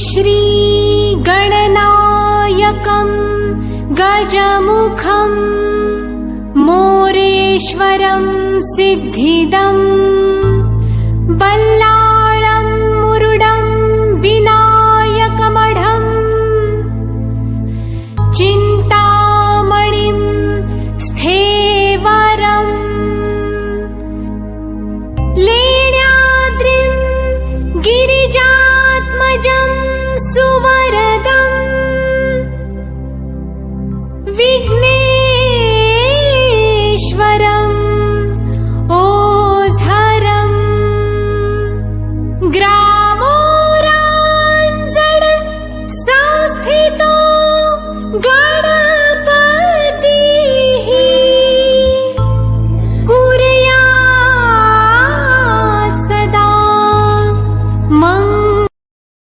श्रीगणनायकम् गजमुखम् मोरेश्वरम् सिद्धिदम् बल्लाळम् मुरुडम् विनायकमढम् चिन्ता विघ्नेश्वरम् ओधरम् ग्रामो संस्थितो गण